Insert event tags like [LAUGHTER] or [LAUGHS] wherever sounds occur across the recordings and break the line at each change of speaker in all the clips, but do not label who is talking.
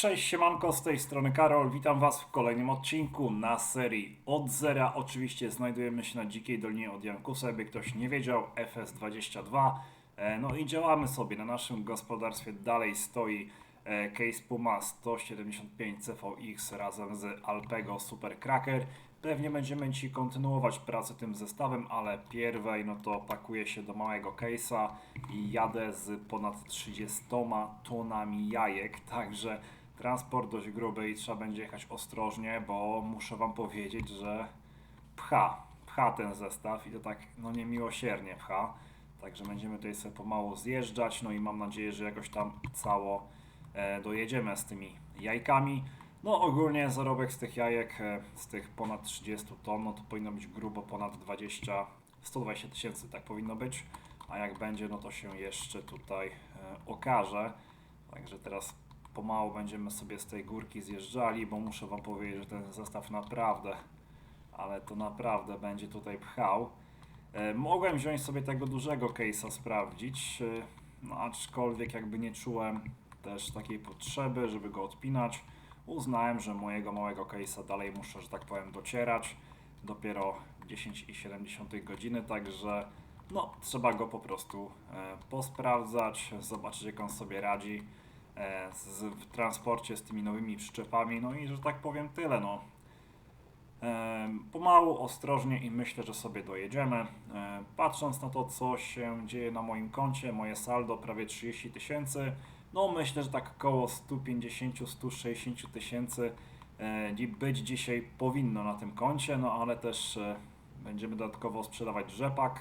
Cześć, siemanko, z tej strony Karol. Witam Was w kolejnym odcinku na serii Od Zera. Oczywiście znajdujemy się na Dzikiej Dolinie od Jankusa, jakby ktoś nie wiedział, FS22. E, No i działamy sobie. Na naszym gospodarstwie dalej stoi e, Case Puma 175 CVX razem z Alpego Super Cracker. Pewnie będziemy dzisiaj kontynuować pracę tym zestawem, ale pierwej no to pakuję się do małego case'a i jadę z ponad 30 tonami jajek, także transport dość gruby i trzeba będzie jechać ostrożnie, bo muszę Wam powiedzieć, że pcha, pcha ten zestaw i to tak no niemiłosiernie pcha. Także będziemy tutaj sobie pomału zjeżdżać, no i mam nadzieję, że jakoś tam cało e, dojedziemy z tymi jajkami. No ogólnie zarobek z tych jajek, e, z tych ponad 30 ton, no to powinno być grubo ponad 20, 120 tysięcy, tak powinno być. A jak będzie, no to się jeszcze tutaj e, okaże. Także teraz pomału będziemy sobie z tej górki zjeżdżali, bo muszę Wam powiedzieć, że ten zestaw naprawdę, ale to naprawdę będzie tutaj pchał. E, Mogłem wziąć sobie tego dużego case'a sprawdzić, e, no aczkolwiek jakby nie czułem też takiej potrzeby, żeby go odpinać. Uznałem, że mojego małego case'a dalej muszę, że tak powiem, docierać. Dopiero 10,7 godziny, także no, trzeba go po prostu e, posprawdzać, zobaczyć jak on sobie radzi z, w transporcie z tymi nowymi przyczepami. No i że tak powiem tyle. No. Pomału, ostrożnie i myślę, że sobie dojedziemy. E, Patrząc na to, co się dzieje na moim koncie, moje saldo prawie 30 tysięcy, no myślę, że tak około 150-160 tysięcy e, być dzisiaj powinno na tym koncie, no ale też e, będziemy dodatkowo sprzedawać rzepak.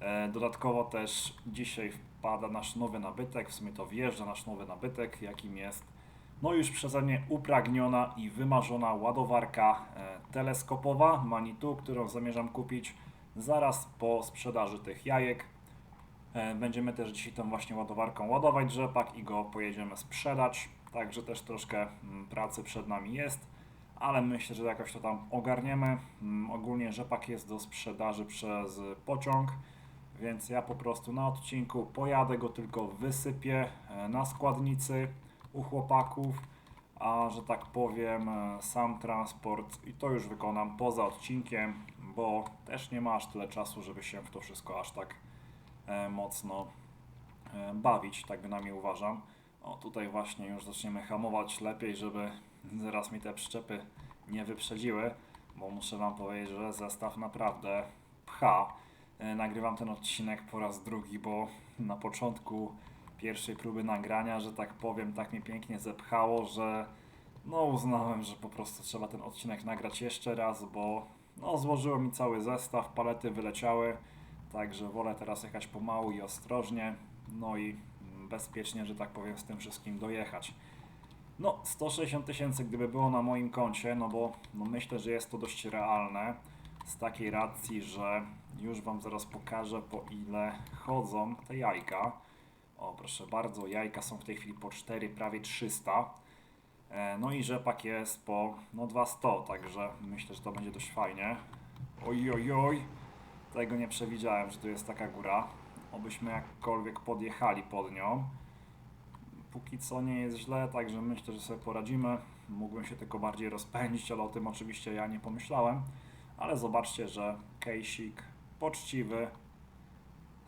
E, Dodatkowo też dzisiaj wpada nasz nowy nabytek, w sumie to wjeżdża nasz nowy nabytek, jakim jest no już przeze mnie upragniona i wymarzona ładowarka e, teleskopowa Manitou, którą zamierzam kupić zaraz po sprzedaży tych jajek. E, Będziemy też dzisiaj tą właśnie ładowarką ładować rzepak i go pojedziemy sprzedać. Także też troszkę mm, pracy przed nami jest, ale myślę, że jakoś to tam ogarniemy. Mm, Ogólnie rzepak jest do sprzedaży przez pociąg, więc ja po prostu na odcinku pojadę go tylko wysypię e, na składnicy u chłopaków, a że tak powiem, e, sam transport i to już wykonam poza odcinkiem, bo też nie ma aż tyle czasu, żeby się w to wszystko aż tak e, mocno bawić, tak bynajmniej uważam. O, tutaj właśnie już zaczniemy hamować lepiej, żeby zaraz mi te przyczepy nie wyprzedziły, bo muszę Wam powiedzieć, że zestaw naprawdę pcha. E, Nagrywam ten odcinek po raz drugi, bo na początku pierwszej próby nagrania, że tak powiem, tak mnie pięknie zepchało, że no uznałem, że po prostu trzeba ten odcinek nagrać jeszcze raz, bo no złożyło mi cały zestaw, palety wyleciały, także wolę teraz jechać pomału i ostrożnie, no i bezpiecznie, że tak powiem, z tym wszystkim dojechać. No, 160 tysięcy gdyby było na moim koncie, no bo no myślę, że jest to dość realne z takiej racji, że już Wam zaraz pokażę po ile chodzą te jajka. O, proszę bardzo, jajka są w tej chwili po 4, prawie 300. E, No i rzepak jest po no 200, także myślę, że to będzie dość fajnie. Oj, oj, oj, tego nie przewidziałem, że tu jest taka góra. Obyśmy jakkolwiek podjechali pod nią. Póki co nie jest źle, także myślę, że sobie poradzimy. Mógłbym się tylko bardziej rozpędzić, ale o tym oczywiście ja nie pomyślałem. Ale zobaczcie, że kejsik poczciwy,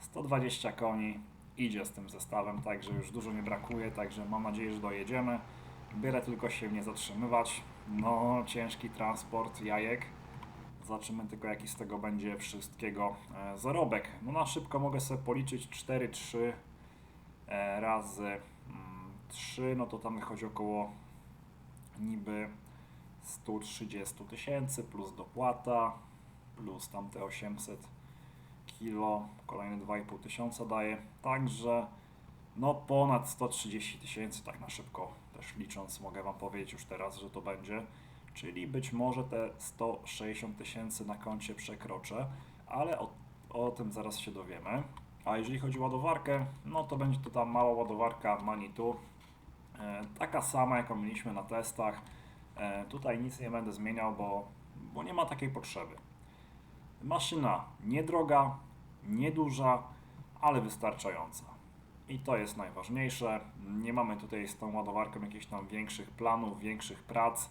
120 koni, idzie z tym zestawem, także już dużo nie brakuje, także mam nadzieję, że dojedziemy. Byle tylko się nie zatrzymywać. No, ciężki transport jajek. Zobaczymy tylko, jaki z tego będzie wszystkiego e, zarobek. No na szybko mogę sobie policzyć 4-3 e, razy mm, 3, no to tam wychodzi około niby 130 tysięcy plus dopłata, plus tamte 800 kilo, kolejne 2,5 tysiąca daje, także no ponad 130 tysięcy, tak na szybko też licząc, mogę Wam powiedzieć już teraz, że to będzie, czyli być może te 160 tysięcy na koncie przekroczę, ale o, o tym zaraz się dowiemy. A jeżeli chodzi o ładowarkę, no to będzie to ta mała ładowarka Manitou, e, taka sama jaką mieliśmy na testach. E, tutaj nic nie będę zmieniał, bo, bo nie ma takiej potrzeby. Maszyna niedroga, nieduża, ale wystarczająca. I to jest najważniejsze. Nie mamy tutaj z tą ładowarką jakichś tam większych planów, większych prac.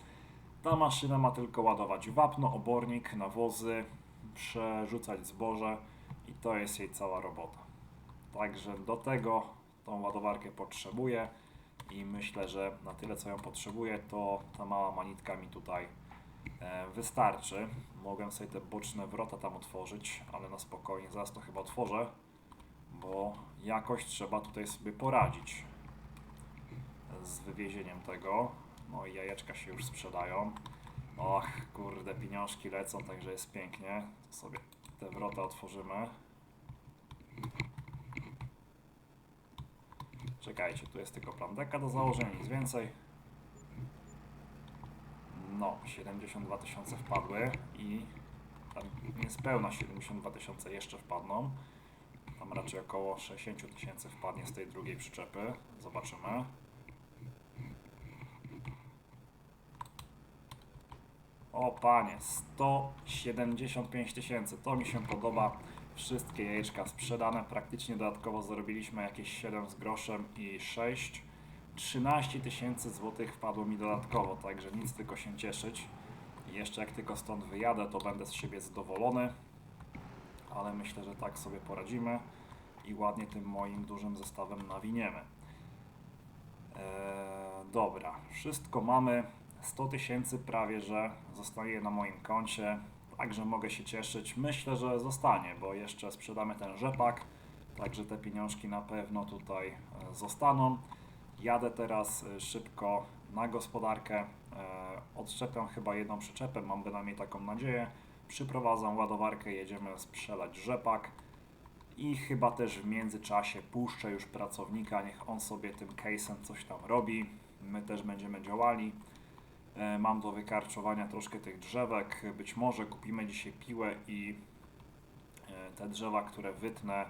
Ta maszyna ma tylko ładować wapno, obornik, nawozy, przerzucać zboże i to jest jej cała robota. Także do tego tą ładowarkę potrzebuję i myślę, że na tyle co ją potrzebuję, to ta mała manitka mi tutaj wystarczy. Mogę sobie te boczne wrota tam otworzyć, ale na spokojnie, zaraz to chyba otworzę, bo jakoś trzeba tutaj sobie poradzić z wywiezieniem tego. No i jajeczka się już sprzedają. Och, kurde, pieniążki lecą, także jest pięknie. To sobie te wrota otworzymy. Czekajcie, tu jest tylko plan deka do założenia, nic więcej. No, 72 tysiące wpadły i tam niespełna 72 tysiące jeszcze wpadną. Tam raczej około 60 tysięcy wpadnie z tej drugiej przyczepy. Zobaczymy. O panie, 175 tysięcy, to mi się podoba. Wszystkie jajeczka sprzedane, praktycznie dodatkowo zarobiliśmy jakieś 7 z groszem i 6. 13 tysięcy złotych wpadło mi dodatkowo, także nic tylko się cieszyć. Jeszcze jak tylko stąd wyjadę, to będę z siebie zadowolony. Ale myślę, że tak sobie poradzimy i ładnie tym moim dużym zestawem nawiniemy. Eee, dobra, wszystko mamy. 100 tysięcy prawie, że zostaje na moim koncie. Także mogę się cieszyć. Myślę, że zostanie, bo jeszcze sprzedamy ten rzepak. Także te pieniążki na pewno tutaj e, zostaną. Jadę teraz e, szybko na gospodarkę. E, Odczepiam chyba jedną przyczepę, mam bynajmniej taką nadzieję. Przyprowadzam ładowarkę, jedziemy sprzedać rzepak. I chyba też w międzyczasie puszczę już pracownika, niech on sobie tym case'em coś tam robi. My też będziemy działali. E, Mam do wykarczowania troszkę tych drzewek. Być może kupimy dzisiaj piłę i te drzewa, które wytnę,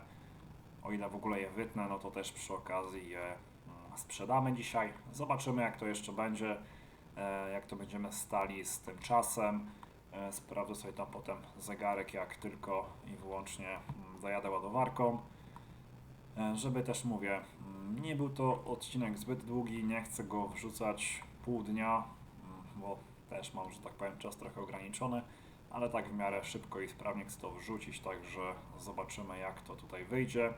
o ile w ogóle je wytnę, no to też przy okazji je sprzedamy dzisiaj. Zobaczymy jak to jeszcze będzie, e, jak to będziemy stali z tym czasem. E, Sprawdzę sobie tam potem zegarek, jak tylko i wyłącznie mm, zajadę ładowarką. E, Żeby też mówię, mm, nie był to odcinek zbyt długi, nie chcę go wrzucać pół dnia, mm, bo też mam, że tak powiem, czas trochę ograniczony, ale tak w miarę szybko i sprawnie chcę to wrzucić, także zobaczymy jak to tutaj wyjdzie.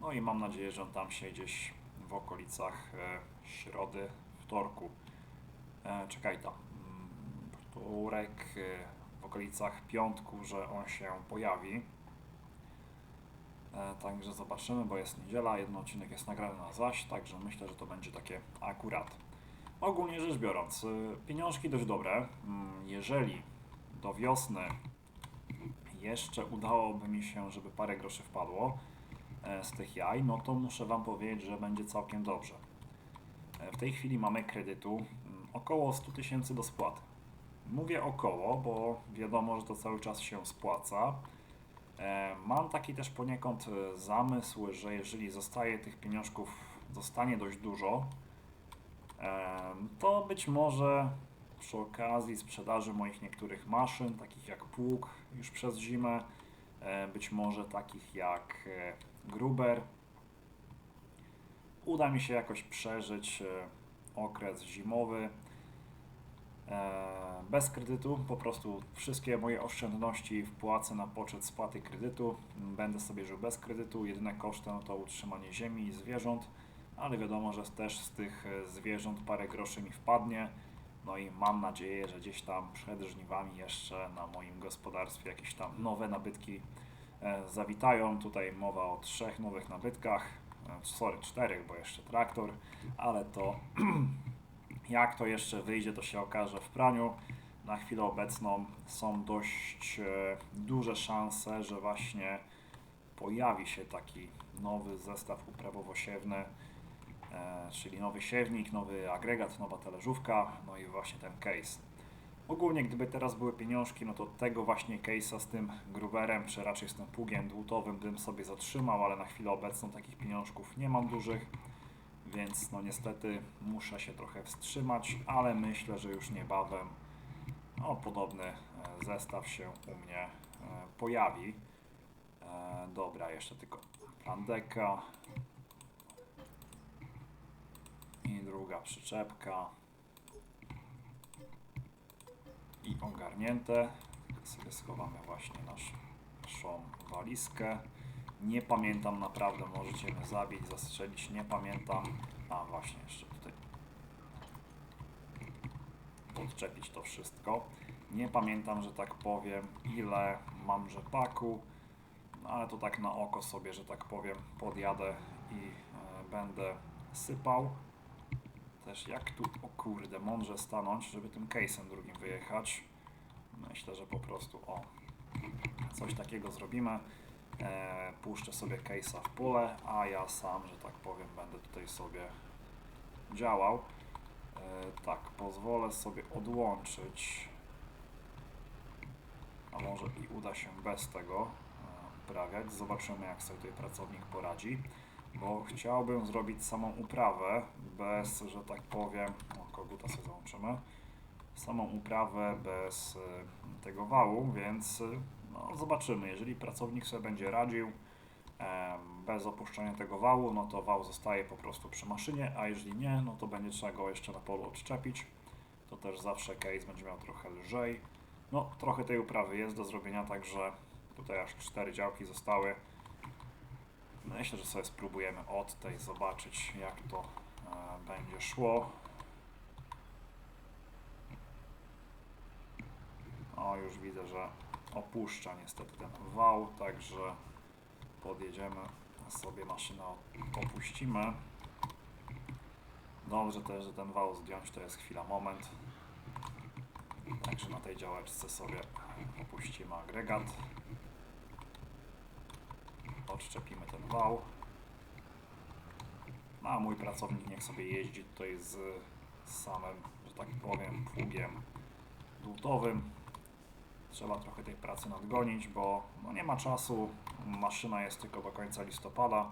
No i mam nadzieję, że on tam się gdzieś w okolicach e, środy, wtorku. E, czekaj tam. Wtorek, e, w okolicach piątku, że on się pojawi. Także zobaczymy, bo jest niedziela, jeden odcinek jest nagrany na zaś, także myślę, że to będzie takie akurat. Ogólnie rzecz biorąc, pieniążki dość dobre. Mm, Jeżeli do wiosny jeszcze udałoby mi się, żeby parę groszy wpadło z tych jaj, no to muszę Wam powiedzieć, że będzie całkiem dobrze. E, W tej chwili mamy kredytu mm, około 100 tysięcy do spłaty. Mówię około, bo wiadomo, że to cały czas się spłaca. E, Mam taki też poniekąd e, zamysł, że jeżeli zostaje tych pieniążków, zostanie dość dużo, to być może przy okazji sprzedaży moich niektórych maszyn, takich jak pług już przez zimę, e, być może takich jak e, gruber, uda mi się jakoś przeżyć e, okres zimowy e, bez kredytu. Po prostu wszystkie moje oszczędności wpłacę na poczet spłaty kredytu. Będę sobie żył bez kredytu. Jedyne koszty no to utrzymanie ziemi i zwierząt, ale wiadomo, że też z tych e, zwierząt parę groszy mi wpadnie. No i mam nadzieję, że gdzieś tam przed żniwami jeszcze na moim gospodarstwie jakieś tam nowe nabytki zawitają. Tutaj mowa o trzech nowych nabytkach, e, sorry, czterech, bo jeszcze traktor, ale to [CLEARS THROAT] jak to jeszcze wyjdzie, to się okaże w praniu. Na chwilę obecną są dość e, duże szanse, że właśnie pojawi się taki nowy zestaw uprawowo-siewny, e, czyli nowy siewnik, nowy agregat, nowa talerzówka, no i właśnie ten case. Ogólnie gdyby teraz były pieniążki, no to tego właśnie case'a z tym gruberem, czy raczej z tym pługiem dłutowym bym sobie zatrzymał, ale na chwilę obecną takich pieniążków nie mam dużych, więc no niestety muszę się trochę wstrzymać, ale myślę, że już niebawem no, podobny e, zestaw się u mnie e, pojawi. E, dobra, jeszcze tylko plan deka. I druga przyczepka. I ogarnięte. Tylko sobie schowamy właśnie nasz, naszą walizkę. Nie pamiętam naprawdę, możecie mnie zabić, zastrzelić, nie pamiętam. A właśnie, jeszcze tutaj podczepić to wszystko. Nie pamiętam, że tak powiem, ile mam rzepaku, no ale to tak na oko sobie, że tak powiem, podjadę i e, będę sypał. Też jak tu, o kurde, mądrze stanąć, żeby tym case'em drugim wyjechać. Myślę, że po prostu, o, coś takiego zrobimy. E, puszczę sobie case'a w pole, a ja sam, że tak powiem, będę tutaj sobie działał. E, tak, pozwolę sobie odłączyć. A może i uda się bez tego e, uprawiać. Zobaczymy, jak sobie tutaj pracownik poradzi. Bo chciałbym zrobić samą uprawę bez, że tak powiem, o koguta sobie załączymy, samą uprawę bez e, tego wału, więc e, no, zobaczymy. Jeżeli pracownik sobie będzie radził e, bez opuszczenia tego wału, no to wał zostaje po prostu przy maszynie, a jeżeli nie, no to będzie trzeba go jeszcze na polu odczepić. To też zawsze case będzie miał trochę lżej. No, trochę tej uprawy jest do zrobienia, także tutaj aż cztery działki zostały. Myślę, że sobie spróbujemy od tej zobaczyć, jak to e, będzie szło. O, już widzę, że opuszcza niestety ten wał, także podjedziemy sobie maszynę opuścimy. Dobrze też, że ten wał zdjąć to jest chwila, moment. Także na tej działeczce sobie opuścimy agregat. Odczepimy ten wał. No, a mój pracownik niech sobie jeździ tutaj z, samym, że tak powiem, pługiem dłutowym. Trzeba trochę tej pracy nadgonić, bo no nie ma czasu. Maszyna jest tylko do końca listopada.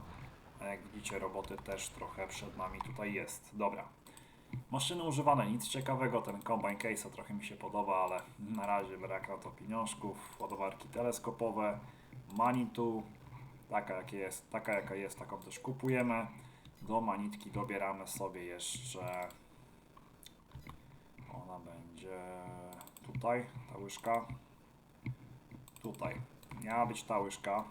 A jak widzicie, roboty też trochę przed nami tutaj jest. Dobra. Maszyny używane, nic ciekawego. Ten Combine Case trochę mi się podoba, ale na razie brak na to pieniążków. Ładowarki teleskopowe, Manitou, taka, jak jest, taka jaka jest, taką też kupujemy. Do manitki dobieramy sobie jeszcze. Ona będzie tutaj, ta łyżka. Tutaj. Miała być ta łyżka,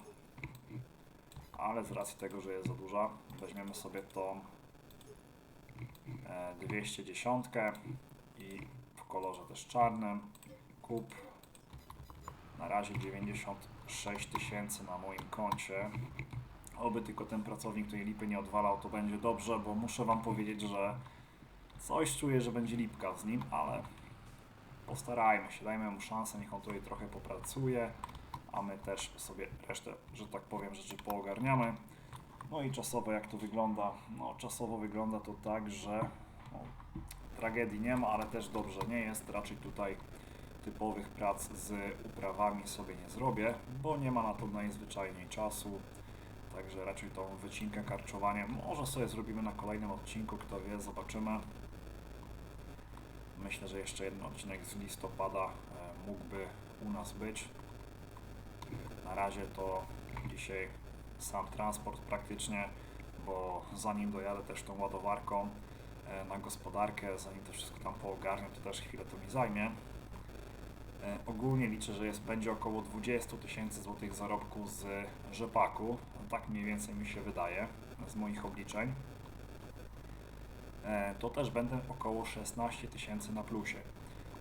ale z racji tego, że jest za duża, weźmiemy sobie tą e, 210 i w kolorze też czarnym. Kup na razie 96 tysięcy na moim koncie. Oby tylko ten pracownik tej lipy nie odwalał, to będzie dobrze, bo muszę Wam powiedzieć, że coś czuję, że będzie lipka z nim, ale postarajmy się, dajmy mu szansę, niech on tutaj trochę popracuje, a my też sobie resztę, że tak powiem, rzeczy poogarniamy. No i czasowo jak to wygląda? No czasowo wygląda to tak, że no, tragedii nie ma, ale też dobrze nie jest. Raczej tutaj typowych prac z uprawami sobie nie zrobię, bo nie ma na to najzwyczajniej czasu. Także raczej tą wycinkę, karczowanie może sobie zrobimy na kolejnym odcinku, kto wie, zobaczymy. Myślę, że jeszcze jeden odcinek z listopada e, mógłby u nas być. Na razie to dzisiaj sam transport praktycznie, bo zanim dojadę też tą ładowarką e, na gospodarkę, zanim to wszystko tam poogarnię, to też chwilę to mi zajmie. E, Ogólnie liczę, że jest, będzie około 20 tysięcy złotych zarobku z rzepaku. Tak mniej więcej mi się wydaje z moich obliczeń. E, To też będę około 16 tysięcy na plusie.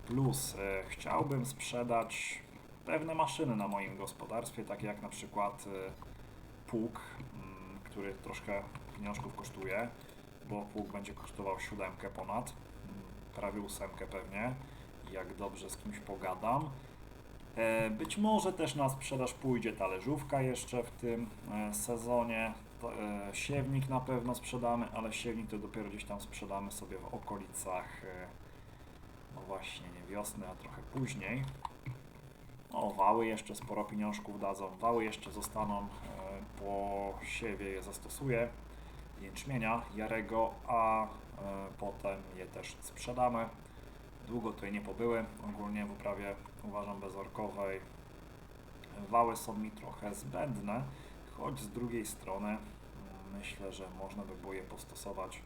Plus e, chciałbym sprzedać pewne maszyny na moim gospodarstwie, takie jak na przykład pług, mm, który troszkę pieniążków kosztuje, bo pług będzie kosztował siódemkę ponad, mm, prawie ósemkę pewnie, jak dobrze z kimś pogadam. E, Być może też na sprzedaż pójdzie talerzówka jeszcze w tym e, sezonie. E, Siewnik na pewno sprzedamy, ale siewnik to dopiero gdzieś tam sprzedamy sobie w okolicach, no właśnie nie wiosny, a trochę później. No, wały jeszcze sporo pieniążków dadzą. Wały jeszcze zostaną po siewie je zastosuję jęczmienia jarego, a potem je też sprzedamy. Długo tutaj nie pobyły. Ogólnie w uprawie uważam bezorkowej wały są mi trochę zbędne, choć z drugiej strony mm, myślę, że można by było je postosować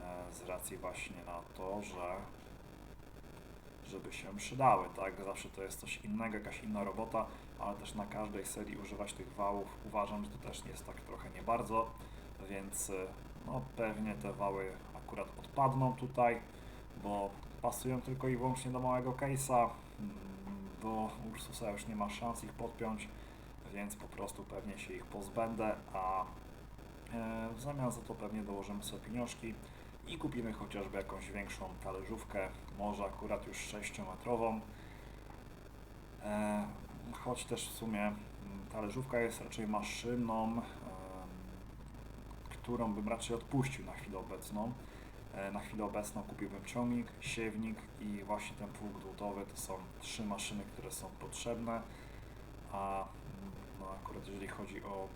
e, e, z racji właśnie na to, że żeby się przydały, tak? Zawsze to jest coś innego, jakaś inna robota, ale też na każdej serii używać tych wałów uważam, że to też jest tak trochę nie bardzo, więc y, no pewnie te wały akurat odpadną tutaj, bo pasują tylko i wyłącznie do małego case'a, do Ursusa już nie ma szans ich podpiąć, więc po prostu pewnie się ich pozbędę, a e, w zamian za to pewnie dołożymy sobie pieniążki i kupimy chociażby jakąś większą talerzówkę, może akurat już 6-metrową. E, choć też w sumie mm, talerzówka jest raczej maszyną, em, którą bym raczej odpuścił na chwilę obecną. E, Na chwilę obecną kupiłbym ciągnik, siewnik i właśnie ten pług dłutowy. To są trzy maszyny, które są potrzebne. A mm, no akurat jeżeli chodzi o,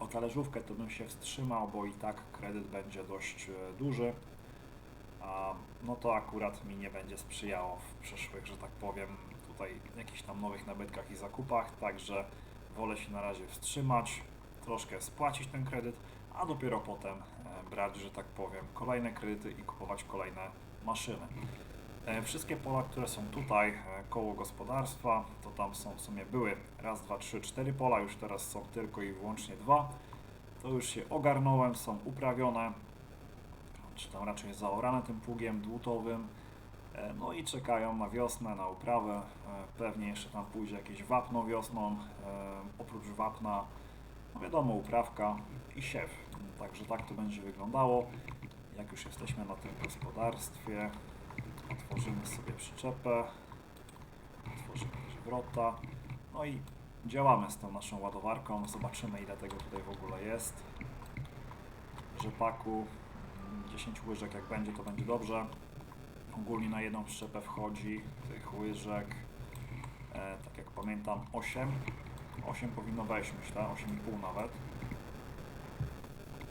o talerzówkę, to bym się wstrzymał, bo i tak kredyt będzie dość e, duży. A no to akurat mi nie będzie sprzyjało w przyszłych, że tak powiem, tutaj jakichś tam nowych nabytkach i zakupach. Także wolę się na razie wstrzymać, troszkę spłacić ten kredyt, a dopiero potem e, brać, że tak powiem, kolejne kredyty i kupować kolejne maszyny. E, Wszystkie pola, które są tutaj e, koło gospodarstwa, to tam są w sumie były raz, dwa, trzy, cztery pola, już teraz są tylko i wyłącznie dwa. To już się ogarnąłem, są uprawione, czy tam raczej zaorane tym pługiem dłutowym. E, No i czekają na wiosnę, na uprawę. Pewnie jeszcze tam pójdzie jakieś wapno wiosną. Oprócz wapna, wiadomo, uprawka i siew. Także tak to będzie wyglądało. Jak już jesteśmy na tym gospodarstwie, otworzymy sobie przyczepę, otworzymy wrota, no i działamy z tą naszą ładowarką. Zobaczymy ile tego tutaj w ogóle jest. Rzepaku mm, 10 łyżek jak będzie to będzie dobrze. Ogólnie na jedną przyczepę wchodzi tych łyżek, e, tak jak pamiętam 8. 8 powinno wejść myślę, 8,5 nawet.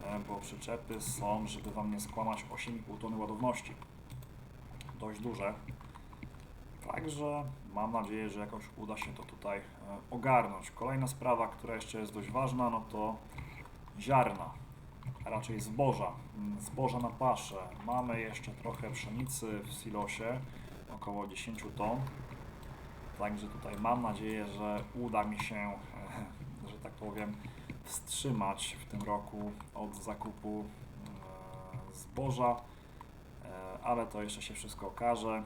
E, bo przyczepy są, żeby Wam nie skłamać, 8,5 tony ładowności. Dość duże. Także mam nadzieję, że jakoś uda się to tutaj e, ogarnąć. Kolejna sprawa, która jeszcze jest dość ważna, no to ziarna, a raczej zboża. Mm, Zboża na paszę. Mamy jeszcze trochę pszenicy w silosie, około 10 ton. Także tutaj mam nadzieję, że uda mi się, [LAUGHS] że tak powiem, wstrzymać w tym roku od zakupu e, zboża, E, ale to jeszcze się wszystko okaże.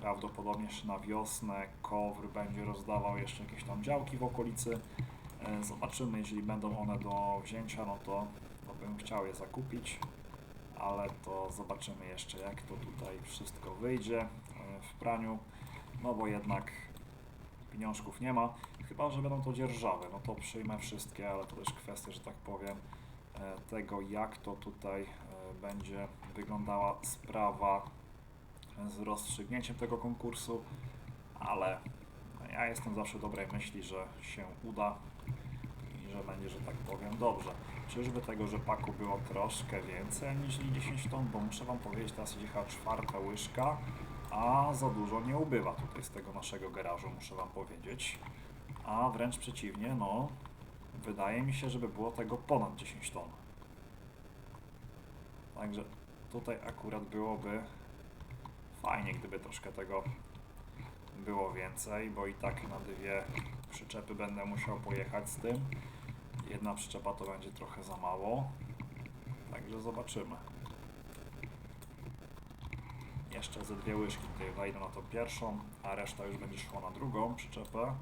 Prawdopodobnie jeszcze na wiosnę KOWR będzie rozdawał jeszcze jakieś tam działki w okolicy. E, Zobaczymy, jeżeli będą one do wzięcia, no to, to bym chciał je zakupić, ale to zobaczymy jeszcze jak to tutaj wszystko wyjdzie w praniu, no bo jednak pieniążków nie ma, chyba że będą to dzierżawy, no to przyjmę wszystkie, ale to też kwestia, że tak powiem, e, tego jak to tutaj e, będzie wyglądała sprawa z rozstrzygnięciem tego konkursu, ale no, ja jestem zawsze dobrej myśli, że się uda i że będzie, że tak powiem, dobrze. Czyżby tego rzepaku było troszkę więcej niż 10 ton, bo muszę Wam powiedzieć, teraz idzie czwarta łyżka, a za dużo nie ubywa tutaj z tego naszego garażu, muszę Wam powiedzieć. A wręcz przeciwnie, no, wydaje mi się, żeby było tego ponad 10 ton. Także tutaj akurat byłoby fajnie, gdyby troszkę tego było więcej, bo i tak na dwie przyczepy będę musiał pojechać z tym. Jedna przyczepa to będzie trochę za mało. Także zobaczymy. Jeszcze ze dwie łyżki tutaj wejdą na tą pierwszą, a reszta już będzie szła na drugą przyczepę.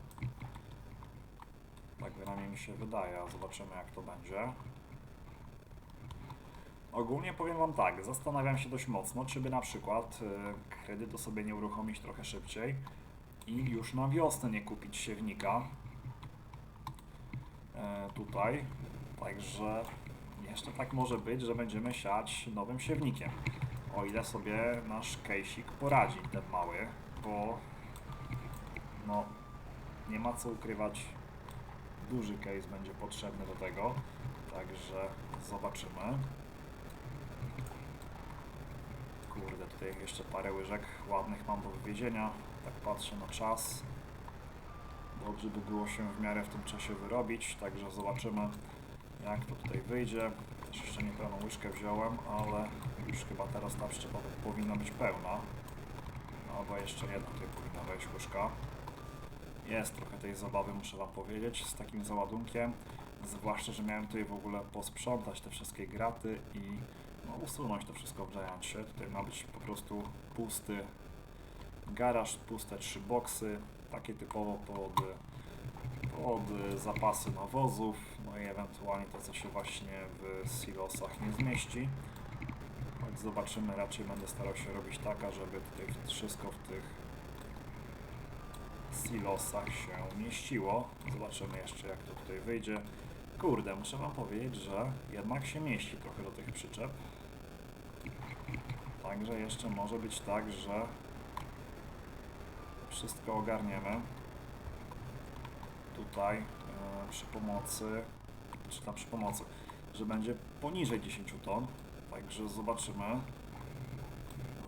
Tak bynajmniej mi się wydaje, a zobaczymy jak to będzie. Ogólnie powiem Wam tak, zastanawiam się dość mocno, czy by na przykład y, kredytu sobie nie uruchomić trochę szybciej i już na wiosnę nie kupić siewnika e, tutaj. Także jeszcze tak może być, że będziemy siać nowym siewnikiem. O ile sobie nasz kejsik poradzi, ten mały, bo no nie ma co ukrywać, duży case będzie potrzebny do tego. Także zobaczymy. Kurde, tutaj jeszcze parę łyżek ładnych mam do wywiezienia. Tak patrzę na czas. Dobrze by było się w miarę w tym czasie wyrobić, także zobaczymy jak to tutaj wyjdzie. Też jeszcze niepełną łyżkę wziąłem, ale już chyba teraz ta przyczepa powinna być pełna. Albo jeszcze jedna tutaj powinna wejść łyżka. Jest trochę tej zabawy, muszę wam powiedzieć, z takim załadunkiem. Zwłaszcza, że miałem tutaj w ogóle posprzątać te wszystkie graty i no, usunąć to wszystko wdając się. Tutaj ma być po prostu pusty garaż, puste trzy boksy, takie typowo pod, pod zapasy nawozów, no i ewentualnie to, co się właśnie w silosach nie zmieści. Zobaczymy, raczej będę starał się robić taka, żeby tutaj wszystko w tych silosach się mieściło. Zobaczymy jeszcze, jak to tutaj wyjdzie. Kurde, muszę wam powiedzieć, że jednak się mieści trochę do tych przyczep. Także jeszcze może być tak, że wszystko ogarniemy tutaj e, przy pomocy, czy tam przy pomocy, że będzie poniżej 10 ton. Także zobaczymy.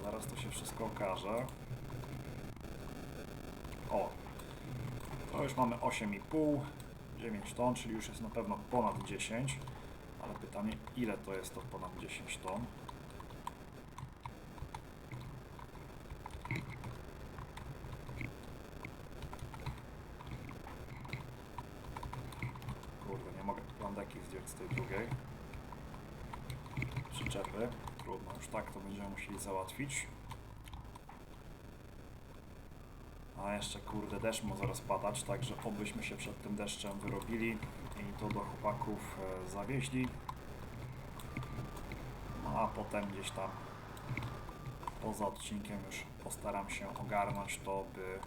Zaraz to się wszystko okaże. O, to już mamy 8,5, 9 ton, czyli już jest na pewno ponad 10. Ale pytanie, ile to jest to ponad 10 ton? Kurde, nie mogę landeki zdjąć z tej drugiej przyczepy. Trudno, już tak to będziemy musieli załatwić. A jeszcze kurde, deszcz ma zaraz padać, także obyśmy się przed tym deszczem wyrobili i to do chłopaków e, zawieźli. No a potem gdzieś tam poza odcinkiem już postaram się ogarnąć to, by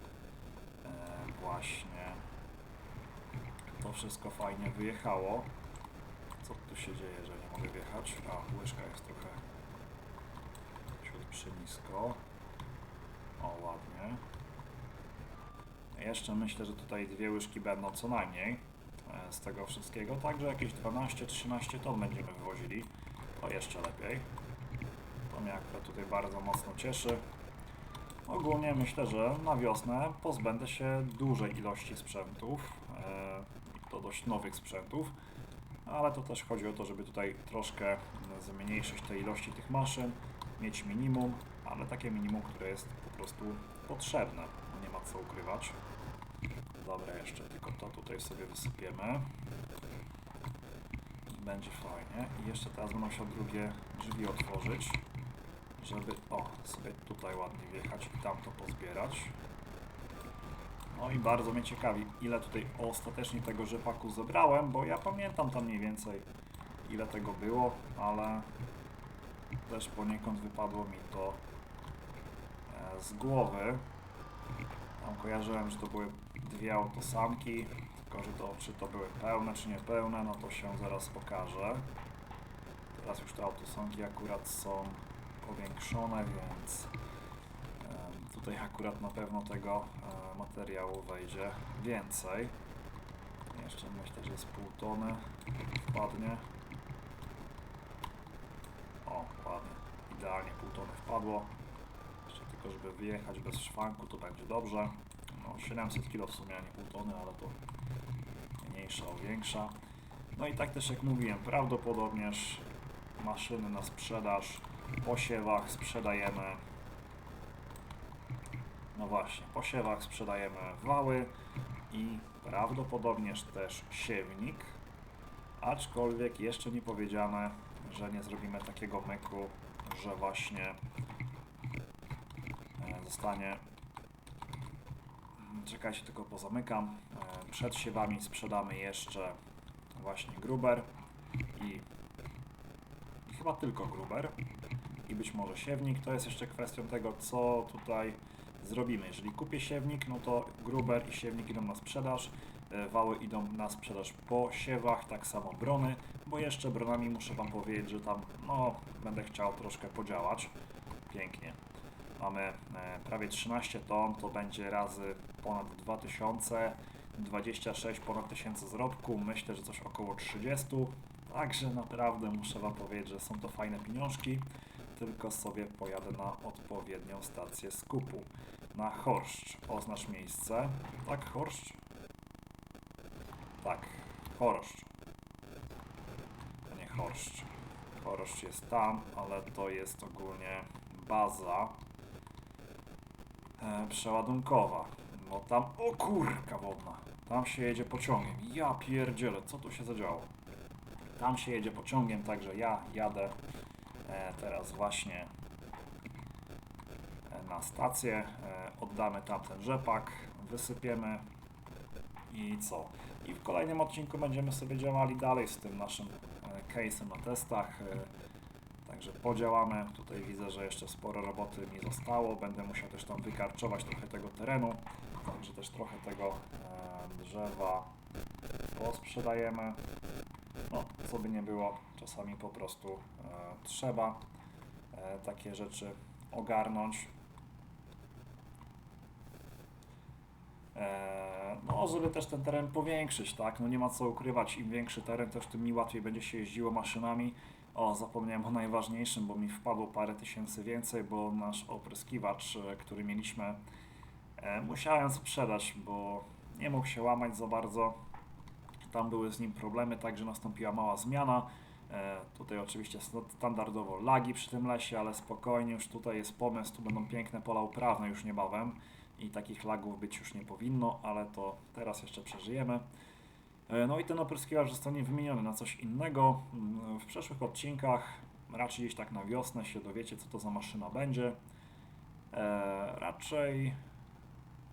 e, właśnie to wszystko fajnie wyjechało. Co tu się dzieje, że nie mogę wjechać? A, łyżka jest trochę ciut przynisko. O, ładnie. Jeszcze myślę, że tutaj dwie łyżki będą co najmniej e, z tego wszystkiego, także jakieś 12-13 ton będziemy wywozili. To jeszcze lepiej. To mnie akurat tutaj bardzo mocno cieszy. Ogólnie myślę, że na wiosnę pozbędę się dużej ilości sprzętów, e, to dość nowych sprzętów, ale to też chodzi o to, żeby tutaj troszkę zmniejszyć te ilości tych maszyn, mieć minimum, ale takie minimum, które jest po prostu potrzebne, nie ma co ukrywać. Dobra, jeszcze tylko to tutaj sobie wysypiemy. Będzie fajnie. I jeszcze teraz będę musiał drugie drzwi otworzyć, żeby, o, sobie tutaj ładnie wjechać i tam to pozbierać. No i bardzo mnie ciekawi, ile tutaj ostatecznie tego rzepaku zebrałem, bo ja pamiętam tam mniej więcej ile tego było, ale też poniekąd wypadło mi to e, z głowy. Tam kojarzyłem, że to były dwie autosamki, tylko że to czy to były pełne, czy niepełne, no to się zaraz okaże. Teraz już te autosamki akurat są powiększone, więc tutaj akurat na pewno tego e, materiału wejdzie więcej. Jeszcze myślę, że z pół tony wpadnie. O, ładnie. Idealnie pół tony wpadło. Jeszcze tylko, żeby wyjechać bez szwanku, to będzie dobrze. No, 700 kg w sumie, a nie pół tony, ale to mniejsza o większa. No i tak też jak mówiłem, prawdopodobnież maszyny na sprzedaż, po sprzedajemy no właśnie, po siewach sprzedajemy wały i prawdopodobnież też siewnik, aczkolwiek jeszcze nie powiedziane, że nie zrobimy takiego myku, że właśnie e, zostanie Czekajcie, tylko pozamykam. E, Przed siewami sprzedamy jeszcze właśnie gruber i, i chyba tylko gruber i być może siewnik. To jest jeszcze kwestią tego, co tutaj zrobimy. Jeżeli kupię siewnik, no to gruber i siewnik idą na sprzedaż, e, wały idą na sprzedaż po siewach, tak samo brony, bo jeszcze bronami muszę Wam powiedzieć, że tam no, będę chciał troszkę podziałać. Pięknie. Mamy e, prawie 13 ton, to będzie razy ponad 2000, 26 ponad 1000 zarobku, myślę, że coś około 30. Także naprawdę muszę Wam powiedzieć, że są to fajne pieniążki, tylko sobie pojadę na odpowiednią stację skupu. Na Horszcz oznacz miejsce. Tak, Horszcz? Tak, Horszcz. To nie Horszcz. Choroszcz jest tam, ale to jest ogólnie baza e, przeładunkowa. No tam, o kurka wodna, tam się jedzie pociągiem. Ja pierdzielę, co tu się zadziało? Tam się jedzie pociągiem, także ja jadę e, teraz właśnie stację, e, oddamy tamten rzepak, wysypiemy i co? I w kolejnym odcinku będziemy sobie działali dalej z tym naszym e, case'em na testach. e, Także podziałamy. Tutaj widzę, że jeszcze sporo roboty mi zostało. Będę musiał też tam wykarczować trochę tego terenu. Także też trochę tego drzewa posprzedajemy. No, co by nie było, czasami po prostu trzeba takie rzeczy ogarnąć. No, żeby też ten teren powiększyć, tak? No nie ma co ukrywać, im większy teren, też tym mi łatwiej będzie się jeździło maszynami. O, zapomniałem o najważniejszym, bo mi wpadło parę tysięcy więcej, bo nasz opryskiwacz, e, który mieliśmy, e, musiałem sprzedać, bo nie mógł się łamać za bardzo. Tam były z nim problemy, także nastąpiła mała zmiana. E, tutaj oczywiście st- standardowo lagi przy tym lesie, ale spokojnie, już tutaj jest pomysł, tu będą piękne pola uprawne już niebawem i takich lagów być już nie powinno, ale to teraz jeszcze przeżyjemy. E, No i ten opryskiwacz zostanie wymieniony na coś innego. Mm, W przyszłych odcinkach, raczej gdzieś tak na wiosnę się dowiecie, co to za maszyna będzie. E, raczej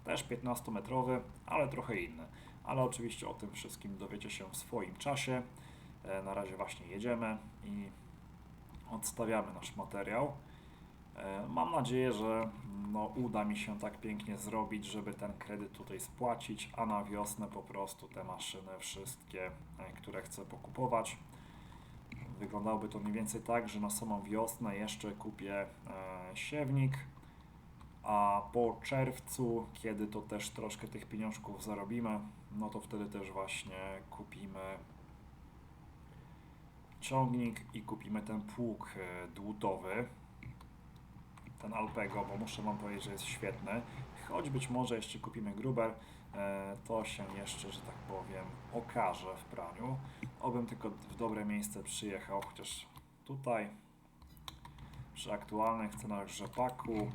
też 15-metrowy, ale trochę inny. Ale oczywiście o tym wszystkim dowiecie się w swoim czasie. E, na razie właśnie jedziemy i odstawiamy nasz materiał. E, Mam nadzieję, że no, uda mi się tak pięknie zrobić, żeby ten kredyt tutaj spłacić, a na wiosnę po prostu te maszyny wszystkie, e, które chcę pokupować. Wyglądałoby to mniej więcej tak, że na samą wiosnę jeszcze kupię e, siewnik, a po czerwcu, kiedy to też troszkę tych pieniążków zarobimy, no to wtedy też właśnie kupimy ciągnik i kupimy ten pług dłutowy, ten Alpego, bo muszę Wam powiedzieć, że jest świetny. Choć być może jeszcze kupimy Gruber, e, to się jeszcze, że tak powiem, okaże w praniu. Obym tylko w dobre miejsce przyjechał, chociaż tutaj przy aktualnych cenach rzepaku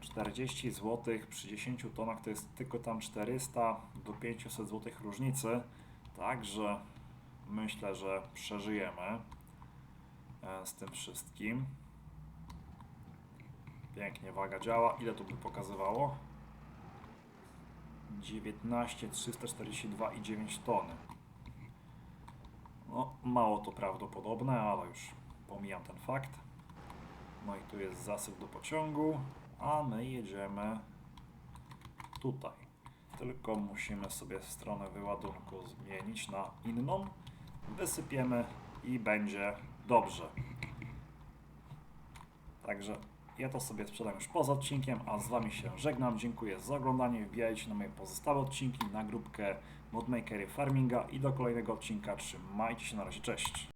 40 zł przy 10 tonach to jest tylko tam 400 do 500 zł różnicy. Także myślę, że przeżyjemy e, z tym wszystkim. Pięknie, waga działa. Ile to by pokazywało? 19 342 i 9 tony. No, mało to prawdopodobne, ale już pomijam ten fakt. No i tu jest zasyp do pociągu, a my jedziemy tutaj. Tylko musimy sobie stronę wyładunku zmienić na inną. Wysypiemy i będzie dobrze. Także ja to sobie sprzedam już poza odcinkiem, a z Wami się żegnam. Dziękuję za oglądanie. Wbijajcie na moje pozostałe odcinki, na grupkę Modmakery Farminga i do kolejnego odcinka. Trzymajcie się, na razie, cześć.